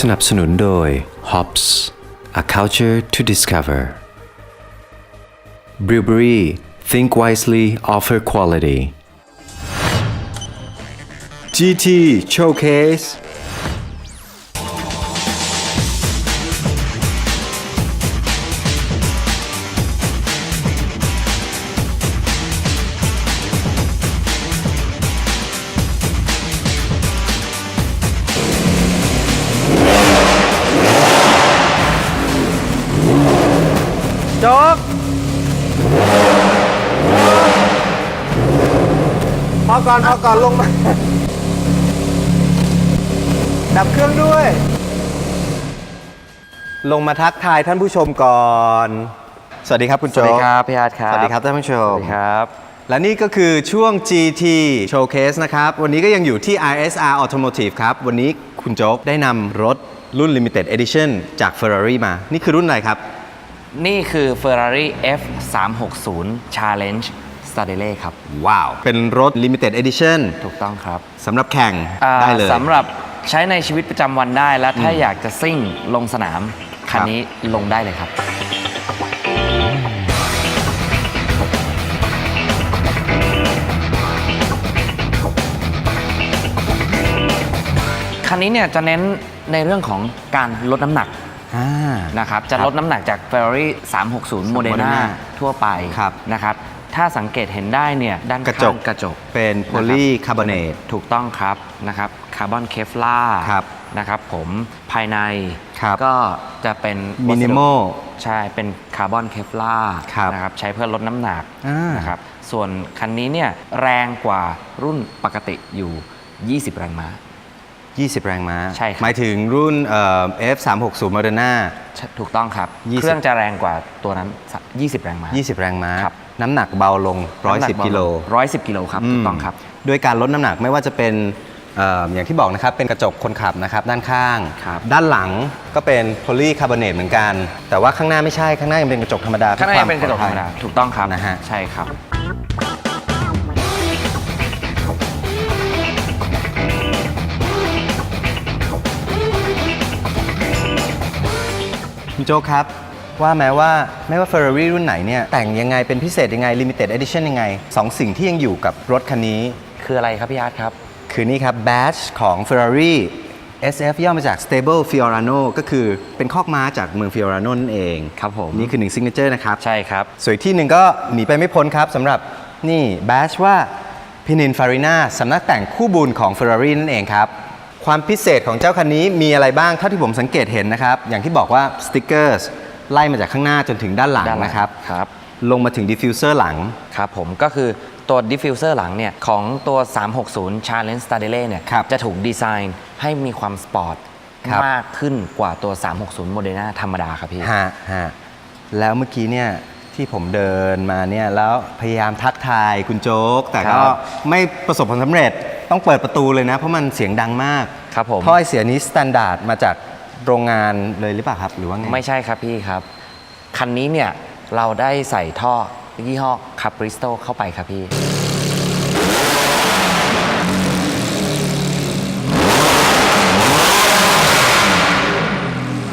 สนับสนุนโดย Hops A Culture to Discover Brewery Think Wisely Offer Quality GT Showcase ก่อนพอก่อนลงมา ดับเครื่องด้วย ลงมาทักทายท่านผู้ชมก่อน สวัสดีครับคุณสโจ๊วัสกดีครับพี่อาร์ตครับสวัสดีครับท่านผู้ชสมวัสดีครับ และนี่ก็คือช่วง GT Showcase นะครับ วันนี้ก็ยังอยู่ที่ ISR Automotive ครับ วันนี้คุณโจ๊กได้นำรถรุ่น Limited Edition จาก Ferrari มา นี่คือรุ่นอะไรครับ นี่คือ Ferrari F 3 6 0 Challenge Stradale ครับ ว้าว เป็นรถ Limited Edition ถูกต้องครับสำหรับแข่งอ่าได้เลย สำหรับใช้ในชีวิตประจำวันได้และถ้าอยากจะซิ่งลงสนาม คันนี้ลงได้เลยครับ คันนี้เนี่ยจะเน้นในเรื่องของการลดน้ำหนัก อ่า นะครับจะลดน้ำหนักจาก Ferrari 360 Modena Modena ทั่วไปครับนะครับ ถ้าสังเกตเห็นได้เนี่ยด้านกระจกข้างกระจก เป็นโพลีคาร์บอเนต ถูกต้องครับนะครับคาร์บอนเคฟลาครับนะครับผมภายในครับก็จะเป็นมินิมอลใช่เป็นคาร์บอนเคฟลาครับนะครับใช้เพื่อลดน้ำหนักอ่านนะครับส่วนคันนี้เนี่ยแรงกว่ารุ่นปกติอยู่ 20 แรงม้า 20 แรงม้าใช่ครับหมายถึงรุ่นเอ่อ F360 Moderna ใช่ถูกต้องครับ20เครื่องจะแรงกว่าตัวนั้น 20 แรงม้า 20 แรงม้าครับ น้ำหนักเบาลง 110กิโลร้อยสิบกิโลครับถูกต้องครับด้วยการลดน้ำหนักไม่ว่าจะเป็นเอออย่างที่บอกนะครับเป็นกระจกคนขับนะครับด้านข้างครับด้านหลังก็เป็นโพลีคาร์บอเนตเหมือนกัน แต่ว่าข้างหน้าไม่ใช่ข้างหน้ายังเป็นกระจกธรรมดาข้างในพื่อควเป็นกระจกธรรมดาปลอภัยถูกต้องครับนะฮะใช่ครับคุณโจกครับ ว่าแม้ว่าไม่ว่า Ferrari รุ่นไหนเนี่ยแต่งยังไงเป็นพิเศษยังไง Limited Edition ยังไงสองสิ่งที่ยังอยู่กับรถคันนี้ คืออะไรครับพี่อาร์ตครับ คือนี่ครับ badge ของ Ferrari SF ย่อมาจาก Stable Fiorano ก็คือเป็นคอกม้าจากเมือง Fiorano นั่นเองครับผมนี่คือหนึ่ง signature นะครับ ใช่ครับสวยที่หนึ่งก็หนีไปไม่พ้นครับสำหรับนี่ badge ว่า Pininfarina สำนักแต่งคู่บุญของ Ferrari นั่นเองครับความพิเศษของเจ้าคันนี้มีอะไรบ้างเท่าที่ผมสังเกตเห็นนะครับอย่างที่บอกว่าสติกเกอร์ ไล่มาจากข้างหน้าจนถึงด้านหลังด้านหลังนะครับ ครับ ลงมาถึง diffuser หลัง ครับผมก็คือตัวดิฟฟิวเซอร์หลังเนี่ยของตัว 360 Challenge Stradale เนี่ยครับจะถูกดีไซน์ให้มีความสปอร์ตครับ มากขึ้นกว่าตัว 360 Modena ธรรมดาครับพี่ ฮะฮะแล้วเมื่อกี้เนี่ยที่ผมเดินมาเนี่ยแล้วพยายามทักทายคุณโจ๊ก แต่ครัก็บไม่ประสบผลสำเร็จต้องเปิดประตูเลยนะ เพราะมันเสียงดังมากครับผมท่อไอเสียนี้สแตนดาร์ดมาจาก โรงงานเลยหรือเปล่าครับ หรือว่าไงไม่ใช่ครับพี่ครับ คันนี้เนี่ยเราได้ใส่ท่อยี่ห้อคาปริสโตเข้าไปครับพี่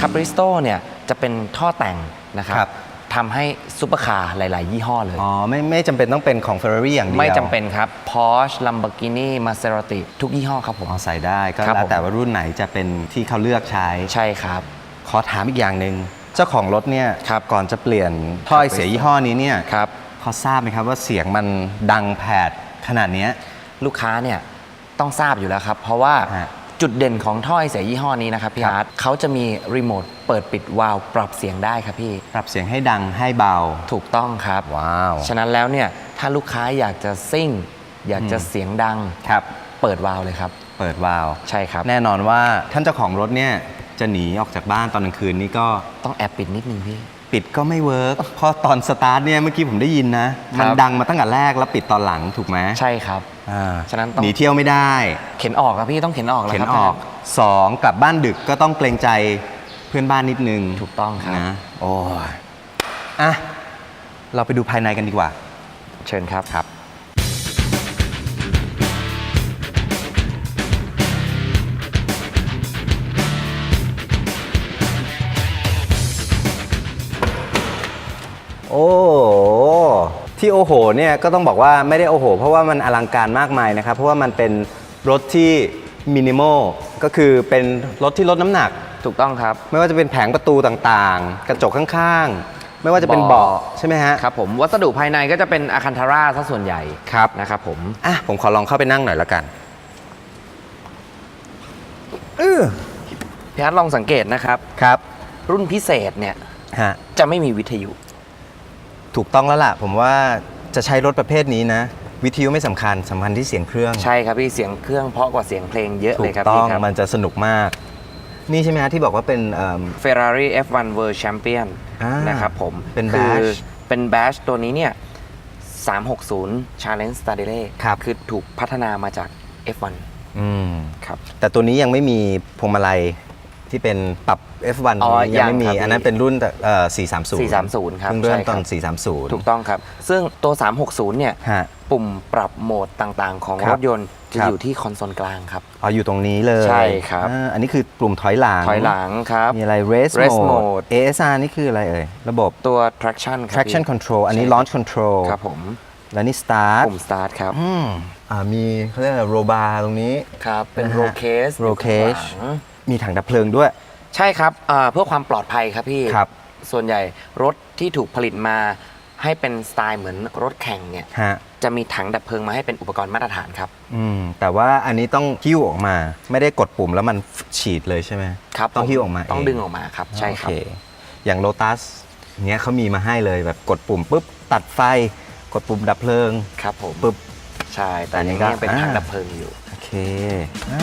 คาปริสโตเนี่ยจะเป็นท่อแต่งนะครับครับ ทำให้ซุปเปอร์คาร์หลาย ๆ ยี่ห้อเลย อ๋อไม่ไม่จำเป็นต้องเป็นของ Ferrari อย่างเดียวไม่จำเป็นครับ Porsche Lamborghini Maserati ทุกยี่ห้อครับผม อ๋อใส่ได้ก็ครับแล้วผมแต่ว่ารุ่นไหนจะเป็นที่เขาเลือกใช้ ใช่ครับ ขอถามอีกอย่างหนึ่งเจ้าของรถเนี่ยครับก่อนจะเปลี่ยนท่อไอเสียยี่ห้อนี้เนี่ยครับ เขาทราบไหมครับว่าเสียงมันดังแผดขนาดเนี้ย ลูกค้าเนี่ยต้องทราบอยู่แล้วครับ เพราะว่าฮะ จุดเด่นของท่อไอเสียยี่ห้อนี้นะครับพี่ครับอาร์ตเขาจะมีรีโมทเปิดปิดวาล์วปรับเสียงได้ครับพี่ ปรับเสียงให้ดังให้เบา ถูกต้องครับ ว้าว ฉะนั้นแล้วเนี่ยถ้าลูกค้าอยากจะซิ่ง อยากจะเสียงดังครับ เปิดวาล์วเลยครับ เปิดวาล์วใช่ครับ แน่นอนว่าท่านเจ้าของรถเนี่ยจะหนีออกจากบ้านตอนกลางคืนนี่ก็ต้องแอบปิดนิดนึงพี่ปิดก็ไม่เวิร์กเพราะตอนสตาร์ทเนี่ยเมื่อกี้ผมได้ยินนะครับมันดังมาตั้งแต่แรกแล้วปิดตอนหลังถูกไหมใช่ครับ ฉะนั้นหนีเที่ยวไม่ได้ เข็นออกครับพี่ต้องเข็นออกแล้วเข็นออกสองกลับบ้านดึกก็ต้องเกรงใจเพื่อนบ้านนิดนึงถูกต้องครับนะโอ้อะเราไปดูภายในกันดีกว่า เชิญครับครับ โอ้ ที่โอโหเนี่ยก็ต้องบอกว่าไม่ได้โอโห เพราะว่ามันอลังการมากมายนะครับ เพราะว่ามันเป็นรถที่มินิมอลก็คือเป็นรถที่ลดน้ำหนัก ถูกต้องครับ ไม่ว่าจะเป็นแผงประตูต่างๆ กระจกข้างๆ ไม่ว่าจะเป็นเบาะเบาะใช่ไหมฮะครับผมวัสดุภายในก็จะเป็นอาคันทาร่าซะส่วนใหญ่ครับนะครับผมอะผมขอลองเข้าไปนั่งหน่อยละกันเออพี่ฮัทลองสังเกตนะครับครับ รุ่นพิเศษเนี่ยฮะจะไม่มีวิทยุ ถูกต้องแล้วล่ะ ผมว่าจะใช้รถประเภทนี้นะ วิทยุไม่สำคัญสำคัญที่เสียงเครื่องใช่ครับพี่เสียงเครื่องเพราะกว่าเสียงเพลงเยอะถูเลยกครับต้อพี่งครับ มันจะสนุกมาก นี่ใช่ไหมฮะที่บอกว่าเป็นเอิ่ม Ferrari F1 World Champion อ่านนะครับผมเป็นคือ badge เป็นแบชตัวนี้เนี่ย 360 Challenge s t a d i l e ครับ คือถูกพัฒนามาจาก F1 อืม ครับ แต่ตัวนี้ยังไม่มีพวงมาลัย ที่เป็นปรับ F1 อ๋อตัวนี้ยังไม่มียังครับอันนั้นเป็นรุ่นแต่เอ่อ430 430ครับเพิ่งเริ่มใช่คตรัอบ น 430 ถูกต้องครับ ซึ่งตัว 360 เนี่ย ฮะ ปุ่มปรับโหมดต่างๆ ของครัรบถยนต์จะครับ อยู่ที่คอนโซลกลางครับอ๋ออยู่ตรงนี้เลยใช่ครับ อ่าอันนี้คือกลุ่มถอยหลังถอยหลังครับ มีอะไร race, Race mode mode ASR นี่คืออะไรเอ่ย ระบบ ตัว traction ครับ traction พี่ control อันนี้ ใช่ launch control ครับผมแล้วนี่ start ปุ่ม start ครับ อืมอ่า มีเขาเรียกอะไรโรบาร์ตรงนี้ ครับ เป็นนะฮะ roll case roll cage อยู่ข้างหลังมีถังดับเพลิงด้วย ใช่ครับอ่าเพื่อความปลอดภัยครับพี่ ครับ ส่วนใหญ่รถที่ถูกผลิตมาให้เป็นสไตล์เหมือนรถแข่งเนี่ย ฮะจะมีถังดับเพลิงมาให้เป็นอุปกรณ์มาตรฐานครับ อืมแต่ว่าอันนี้ต้องหิ้วออกมา ไม่ได้กดปุ่มแล้วมันฉีดเลยใช่ไหมครับต้องผมหิ้วออกมาต้องเดึงออกมาครับ ใช่ครับ โอเคอย่างโ o ตัสเนี้ยเขามีมาให้เลยแบบกดปุ่มปุ๊บตัดไฟ กดปุ่มดับเพลิงครับผม ปุ๊บ ใช่ แต่อันนี้อันนี้ยังเป็นก็ถังอ่าดับเพลิงอยู่ โอเคอะ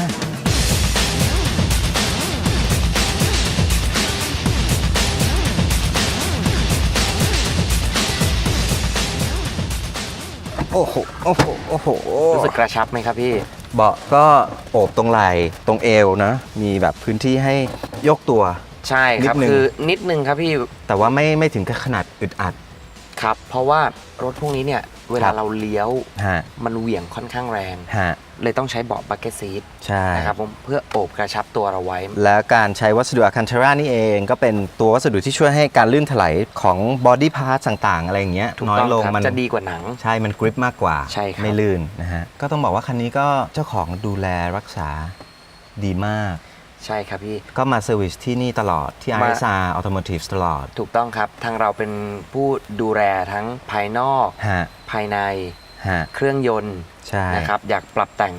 โอ้โห โอ้โห โอ้โห รู้สึกกระชับไหมครับพี่ เบาะก็โอบตรงไหล่ตรงเอวนะ มีแบบพื้นที่ให้ยกตัว ใช่ครับ นิดนึง คือนิดนึงครับพี่ แต่ว่าไม่ไม่ถึงกับขนาดอึดอัด ครับ เพราะว่ารถพวกนี้เนี่ย เวครัลาบเราเลี้ยวฮะมันเหวี่ยงค่อนข้างแรง ฮะเลยต้องใช้เบาะบักเก็ตซีทใช่ นะครับผมเพื่อโอบกระชับตัวเราไว้ และการใช้วัสดุอะคันเทรานี่เองก็เป็นตัววัสดุที่ช่วยให้การลื่นถลายของบอดี้พาร์ทต่าง ๆ อะไรอย่างเงี้ยถูกน้อต้ยองลงครับมันจะดีกว่าหนัง ใช่มันกริปมากกว่าใช่ครับ ไม่ลื่นนะฮะก็ต้องบอกว่าคันนี้ก็เจ้าของดูแลรักษาดีมาก ใช่ครับพี่ ก็มาเซอร์วิสที่นี่ตลอดที่ มา RSR Automotive ตลอดถูกต้องครับ ทางเราเป็นผู้ดูแลทั้งภายนอก ฮะภายในฮะเครื่องยนต์ใช่นะครับ อยากปรับแต่ง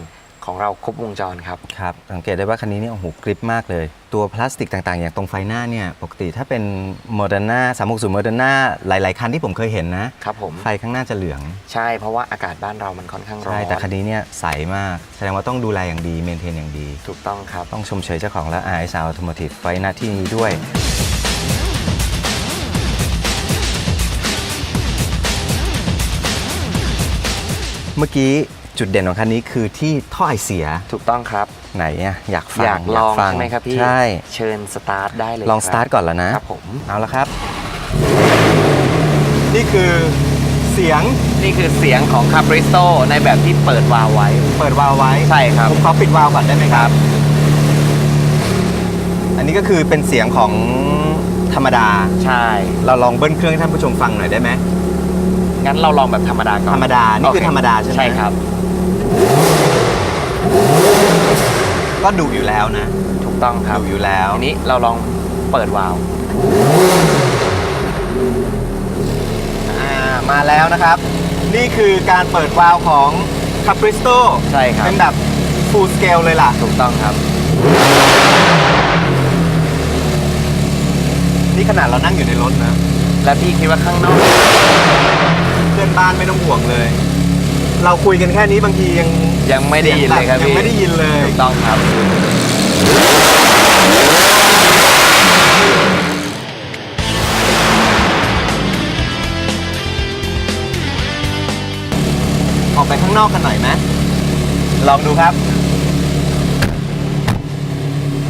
ของเราครบวงจรครับ ครับ สังเกตได้ว่าคันนี้เนี่ยโอ้โหกริปมากเลย ตัวพลาสติกต่างๆ อย่างตรงไฟหน้าเนี่ยปกติถ้าเป็นโมเดอร์นา360โมเดอร์นาหลาย ๆ คันที่ผมเคยเห็นนะครับผม ไฟข้างหน้าจะเหลือง ใช่เพราะว่าอากาศบ้านเรามันค่อนข้างร้อใช่นแต่คันนี้เนี่ยใสมาก แสดงว่าต้องดูแลอย่างดีเมนเทนอย่างดี ถูกต้องครับ ต้องชมเชยเจ้าของและ RSR Automotive ไว้หน้าที่นี้ด้วยเมื่อกี้ จุดเด่นของคันนี้คือที่ท่อไอเสียถูกต้องครับ ไหนอะอยากฟังอยากลองฟังใช่ไหมครับพี่ใช่เชิญสตาร์ทได้เลยลองคสบตาร์ทก่อนแล้วนะครับผมเอาละครับ นี่คือเสียงนี่คือเสียงของคา p ริสโตในแบบที่เปิดวาล์วไว้ เปิดวาล์วไว้ใช่ครับผมขอปิดวาล์วก่อนได้ไหมครับ อันนี้ก็คือเป็นเสียงของธรรมดาใช่ เราลองเบิ้ลเครื่องให้ท่านผู้ชมฟังหน่อยได้ไหมงั้นเราลองแบบธรรมดาก่อนธรรมดานี่คือโเธรรมดาใช่ไหมใช่ครับ ก็ดุอยู่แล้วนะถูกต้องครับดุอยู่แล้วทีนี้เราลองเปิดวาล์วอ่ามาแล้วนะครับ นี่คือการเปิดวาล์วของ Capristo ใช่ครับ เป็นแบบ full scale เลยล่ะ ถูกต้องครับ นี่ขนาดเรานั่งอยู่ในรถนะ และพี่คิดว่าข้างนอก เพื่อนบ้านไม่ต้องห่วงเลย เราคุยกันแค่นี้บางทียังยังไม่ได้ยินเลยครับยังพี่ไม่ได้ยินเลยถูกต้องครับ ออกไปข้างนอกกันหน่อยไหมลองดูครับ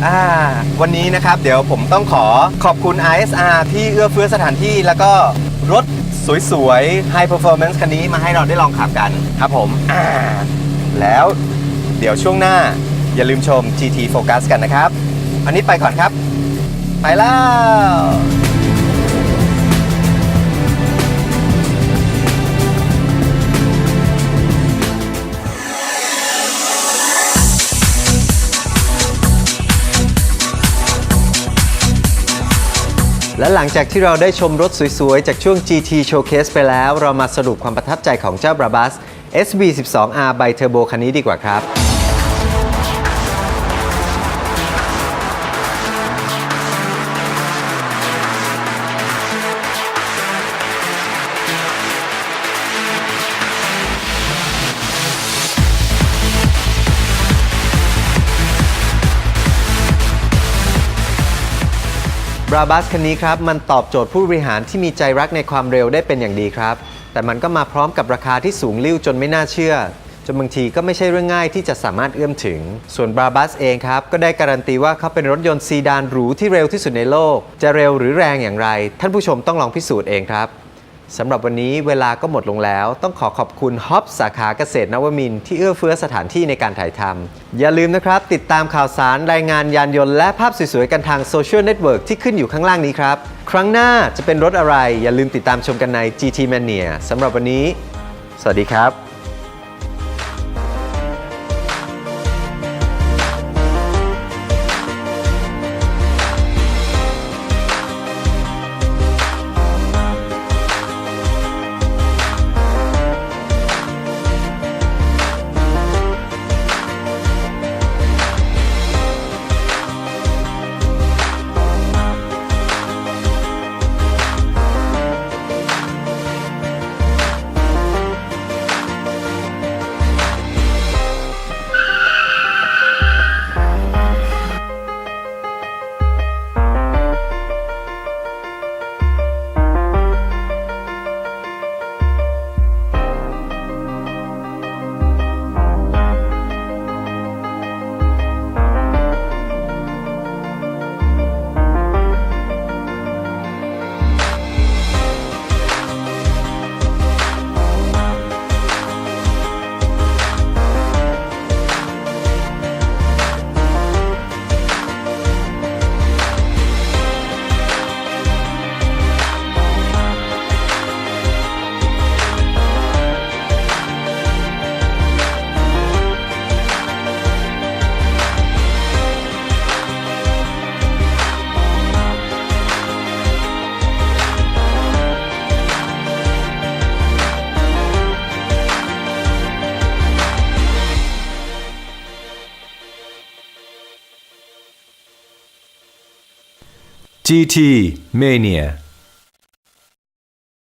อ่า วันนี้นะครับ เดี๋ยวผมต้องขอขอบคุณ ISR ที่เอื้อเฟื้อสถานที่แล้วก็รถ สวยๆ High Performance คันนี้มาให้เราได้ลองขับกันครับผมอ่าแล้วเดี๋ยวช่วงหน้าอย่าลืมชม GT Focus กันนะครับ อันนี้ไปก่อนครับ ไปแล้ว และหลังจากที่เราได้ชมรถสวยๆ จากช่วง GT Showcase ไปแล้ว เรามาสรุปความประทับใจของเจ้า Brabus SB12R ไบเทอร์โบคันนี้ดีกว่าครับ ราบัสคันนี้ครับ มันตอบโจทย์ผู้บริหารที่มีใจรักในความเร็วได้เป็นอย่างดีครับ แต่มันก็มาพร้อมกับราคาที่สูงลิ่วจนไม่น่าเชื่อจนบางทีก็ไม่ใช่เรื่องง่ายที่จะสามารถเอื้อมถึง ส่วนบราบัสเองครับ ก็ได้การันตีว่าเขาเป็นรถยนต์ซีดานหรูที่เร็วที่สุดในโลก จะเร็วหรือแรงอย่างไร ท่านผู้ชมต้องลองพิสูจน์เองครับ สำหรับวันนี้เวลาก็หมดลงแล้ว ต้องขอขอบคุณฮอปสาขาเกษตรนวมินที่เอื้อเฟื้อสถานที่ในการถ่ายทำอย่าลืมนะครับ ติดตามข่าวสารรายงานยานยนต์และภาพสวยๆ กันทางโซเชียลเน็ตเวิร์กที่ขึ้นอยู่ข้างล่างนี้ครับ ครั้งหน้าจะเป็นรถอะไร อย่าลืมติดตามชมกันใน GT Mania สำหรับวันนี้ สวัสดีครับ GT Mania